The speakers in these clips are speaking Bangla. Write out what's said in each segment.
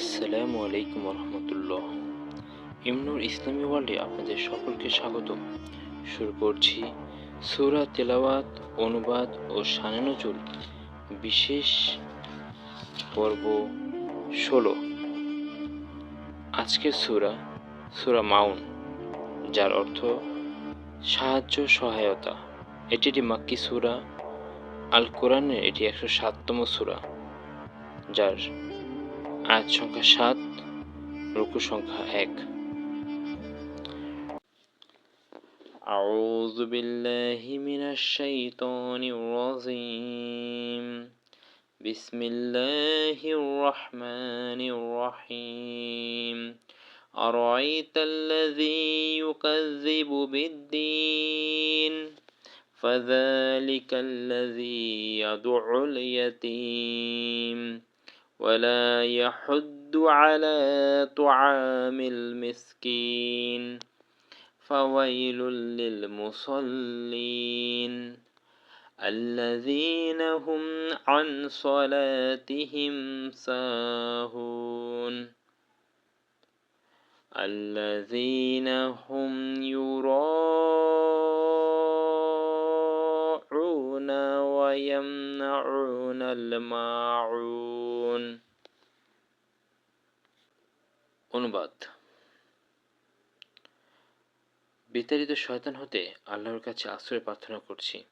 আসসালামু আলাইকুম রহমতুল্লাহ ইমনুর ইসলামী ওয়ার্ল্ডে আপনাদের সকলকে স্বাগত শুরু করছি সুরা তেলাওয়াত, অনুবাদ ও শানানজুল বিশেষ পর্ব ষোলো। আজকের সুরা সুরা মাউন, যার অর্থ সাহায্য, সহায়তা। এটি একটি মাক্কি সুরা। আল কোরআনের এটি একশো সাততম সুরা, যার আয়াত সংখ্যা সাত রুকু সংখ্যা এক أعوذ بالله من الشيطان الرجيم بسم الله الرحمن الرحيم أرأيت الذي يكذب بالدين فذلك الذي يدعو اليتيم ولا يحد على طعام المسكين. فويل للمصلين. الذين هم عن صلاتهم ساهون. الذين هم يراعون ويمنعون الماعون. অনুবাদ? বিতাড়িত শয়তান হতে আল্লাহর কাছে আশ্রয় প্রার্থনা করছি।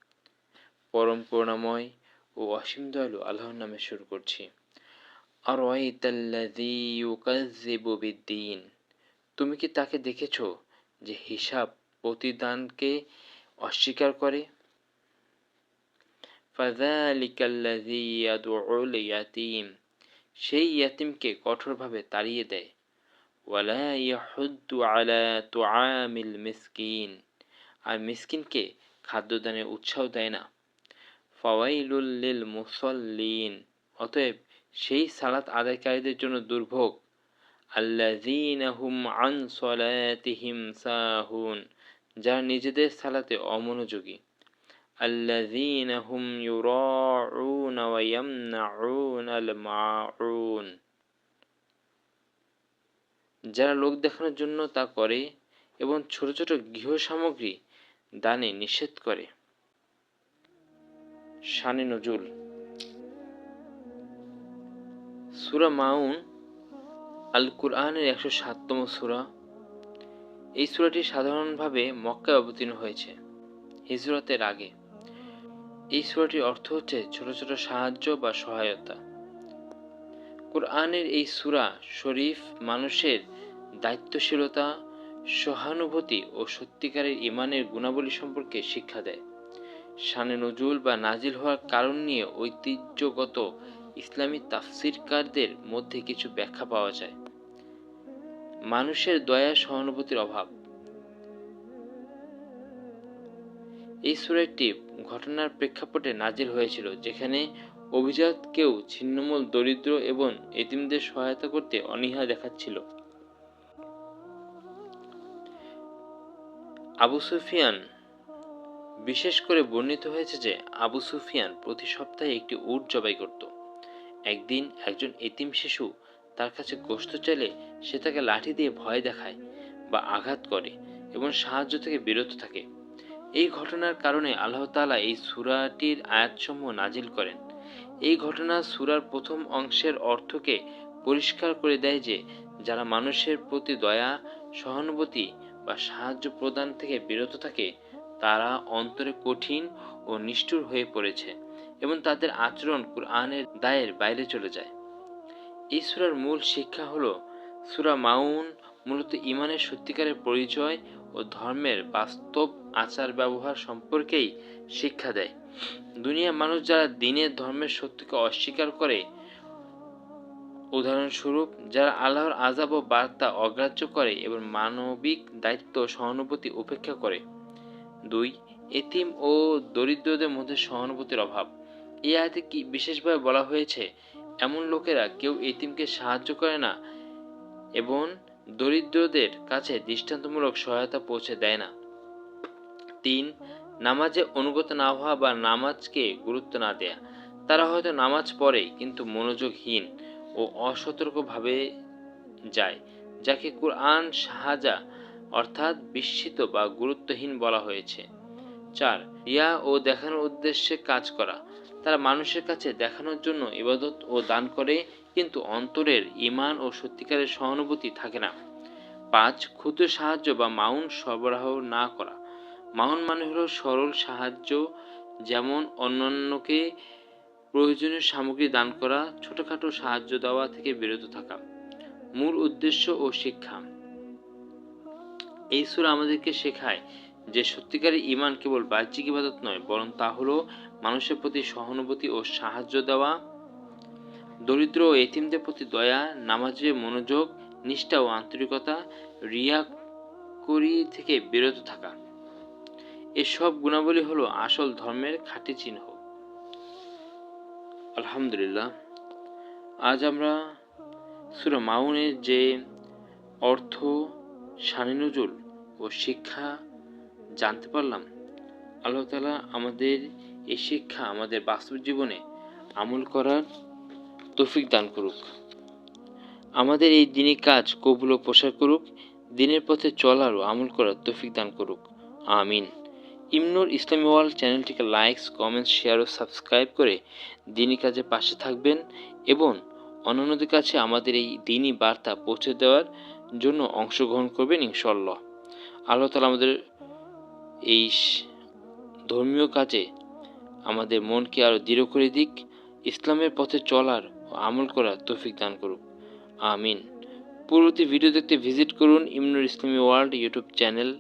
পরম করুণাময় ও অসীম দয়ালু আল্লাহর নামে শুরু করছি। আর তুমি কি তাকে দেখেছ যে হিসাব প্রতিদানকে অস্বীকার করে? ফাজালিকাল্লাযী ইয়াদউল ইয়াতীম। সেই ইয়াতিমকে কঠোরভাবে তাড়িয়ে দেয়। ওয়ালা ইয়াহুদ্দু আলা তুআমিল মিসকিন। আর মিসকিনকে খাদ্যদানের উৎসাহ দেয় না। ফাওয়াইলুল লিল মুসাল্লিন। অতএব সেই সালাত আদায়কারীদের জন্য দুর্ভোগ। আল্লাযীনা হুম আন সলাতিহিম সাহুন। যারা নিজেদের সালাতে অমনোযোগী। হুম ইউরাউনা ওয়া ইয়ামনাউনাল যারা লোক দেখানোর জন্য তা করে এবং ছোট ছোট গৃহ সামগ্রী দানে নিষেধ করে। শানে নজুল। সুরা মাউন আল কুরআনের একশো সাততম সুরা। এই সুরাটি সাধারণভাবে মক্কায় অবতীর্ণ হয়েছে, হিজরতের আগে। এই সুরাটির অর্থ হচ্ছে ছোট ছোট সাহায্য বা সহায়তা। কোরআনের এই সুরা শরীফ মানুষের দায়িত্বশীলতা, সহানুভূতি ও সত্যিকারের ইমানের গুণাবলী সম্পর্কে শিক্ষা দেয়। শানে নজুল বা নাজিল হওয়ার কারণ নিয়ে ঐতিহ্যগত ইসলামী তাফসিরকারদের মধ্যে কিছু ব্যাখ্যা পাওয়া যায়। মানুষের দয়া, সহানুভূতির অভাব। এই সুরাটি ঘটনার প্রেক্ষাপটে নাজিল হয়েছিল, যেখানে অভিজাত কেউ ছিন্নমূল, দরিদ্র এবং এতিমদের সহায়তা করতে অনীহা দেখাচ্ছিল। আবু সুফিয়ান, বিশেষ করে বর্ণিত হয়েছে যে আবু সুফিয়ান প্রতি সপ্তাহে একটি উট জবাই করত। একদিন একজন এতিম শিশু তার কাছে গোস্ত চাইলে সে তাকে লাঠি দিয়ে ভয় দেখায় বা আঘাত করে এবং সাহায্য থেকে বিরত থাকে। এই ঘটনার কারণে আল্লাহ তালা এই সুরাটির আয়াতসমূহ নাজিল করেন। এই ঘটনা সুরার প্রথম অংশের অর্থকে পরিষ্কার করে দেয় যে, যারা মানুষের প্রতি দয়া, সহানুভূতি বা সাহায্য প্রদান থেকে বিরত থাকে, তারা অন্তরে কঠিন ও নিষ্ঠুর হয়ে পড়েছে এবং তাদের আচরণ কুরআনের দায়ের বাইরে চলে যায়। এই সুরার মূল শিক্ষা হলো, সুরা মাউন মূলত ইমানের সত্যিকারের পরিচয় ও ধর্মের বাস্তব আচার ব্যবহার সম্পর্কেই শিক্ষা দেয়। দুনিয়ার মানুষ যারা দিনের ধর্মের সত্যকে অস্বীকার করে, উদাহরণস্বরূপ যারা আল্লাহর আজাব ও বার্তা অগ্রাহ্য করে এবং মানবিক দায়িত্ব সহানুভূতি উপেক্ষা করে। দুই, এতিম ও দরিদ্রদের মধ্যে সহানুভূতির অভাব। এই আয়তে কি বিশেষভাবে বলা হয়েছে, এমন লোকেরা কেউ এতিমকে সাহায্য করে না এবং দরিদ্রদের কাছে দৃষ্টান্তমূলক সহায়তা পৌঁছে দেয় না। তিন, নামাজে অনুগত না হওয়া বা নামাজকে গুরুত্ব না দেয়া। তারা হয়তো নামাজ পড়ে কিন্তু মনোযোগহীন ও অসতর্কভাবে যায়, যাকে কোরআন সাহাজা অর্থাৎ বিস্মিত বা গুরুত্বহীন বলা হয়েছে। চার, রিয়া ও দেখানোর উদ্দেশ্যে কাজ করা। তারা মানুষের কাছে দেখানোর জন্য ইবাদত ও দান করে, কিন্তু অন্তরের ইমান ও সত্যিকারের সহানুভূতি থাকে না। পাঁচ, ক্ষুদ্র সাহায্য বা মাউন সরবরাহ না করা। মাউন মানে হলো সরল সাহায্য, যেমন অন্যান্যকে প্রয়োজনীয় সামগ্রী দান করা, ছোটখাটো সাহায্য দেওয়া থেকে বিরত থাকা। মূল উদ্দেশ্য ও শিক্ষা। এই সুরা আমাদেরকে শেখায় যে সত্যিকারের ইমান কেবল বাহ্যিক ইবাদত নয়, বরং তা হলো মানুষের প্রতি সহানুভূতি ও সাহায্য দেওয়া। দরিদ্র ও এতিমদের প্রতি দয়া, নামাজে মনোযোগ, নিষ্ঠা ও আন্তরিকতা রিয়া করি থেকে বিরত থাকা। এসব গুণাবলী হলো আসল ধর্মের খাঁটি চিহ্ন। আলহামদুলিল্লাহ, আজ আমরা সুরা মাউনের যে অর্থ শানিনজুল ও শিক্ষা জানতে পারলাম, আল্লাহ তালা আমাদের এই শিক্ষা আমাদের বাস্তব জীবনে আমল করার তৌফিক দান করুক। আমাদের এই দিনই কাজ কবুল ও প্রসার করুক, দিনের পথে চলার ও আমল করার তৌফিক দান করুক। আমিন। ইমনুর ইসলামী ওয়ার্ল্ড চ্যানেলটিকে লাইকস কমেন্টস শেয়ার ও সাবস্ক্রাইব করে দিনই কাজে পাশে থাকবেন এবং অন্যান্যদের কাছে আমাদের এই দিনই বার্তা পৌঁছে দেওয়ার জন্য অংশগ্রহণ করবেন ইনশাল্লাহ আল্লাহ তালা আমাদের এই ধর্মীয় কাজে আমাদের মনকে আরও দৃঢ় করে দিক, ইসলামের পথে চলার ও আমল করার তৌফিক দান করুক। আমিন। পরবর্তী ভিডিও দেখতে ভিজিট করুন ইমনুর ইসলামী ওয়ার্ল্ড ইউটিউব চ্যানেল।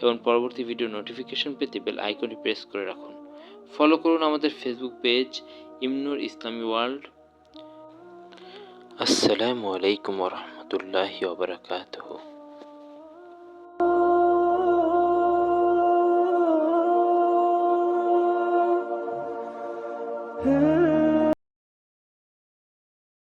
এবং পরবর্তী ভিডিও নোটিফিকেশন পেতে বেল আইকনটি প্রেস করে রাখুন। ফলো করুন আমাদের ফেসবুক পেজ ইমনুর ইসলামী ওয়ার্ল্ড আসসালামু আলাইকুম রহমতুল্লাহ ওবরাকাতুহু